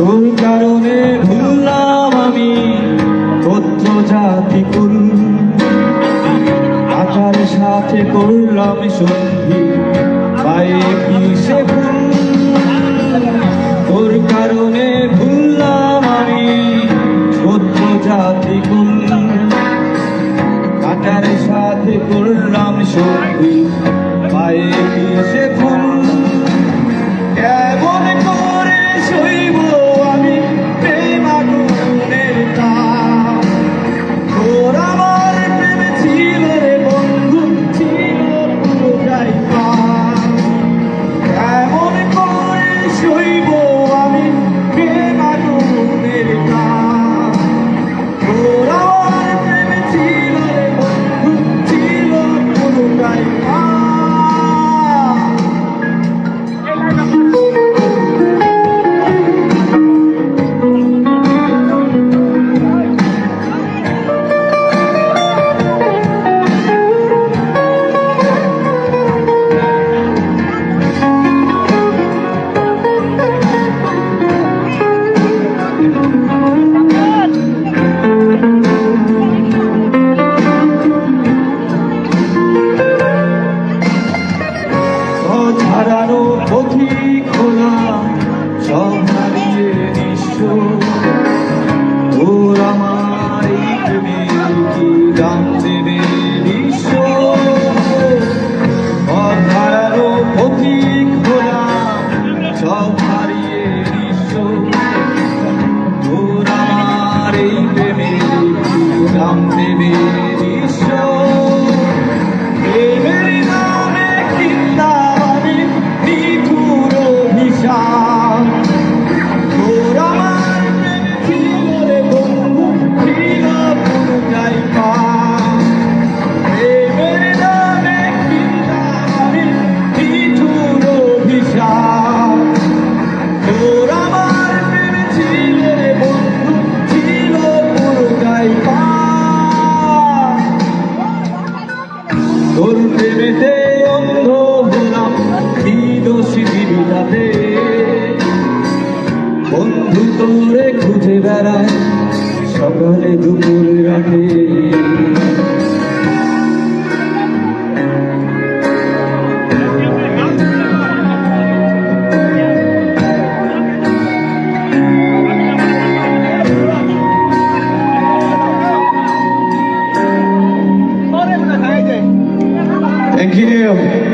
তোর কারণে ভুললাম আমি পত্র জাতি করুন আকার সাথে করলাম সন্ধি, পায়ে কি সে তোর কারণে ভুললাম আমি পত্র জাতি কুল। আকার সাথে করলাম সন্ধি, পায়ে কি সে ফুল। কেবল Okay. খুশিতে অন্ধ হলাম কি দোষী জীবিতাতে। বন্ধু তোরে খুঁজে বেড়ায় সকালে দুপুরে রাতে। him.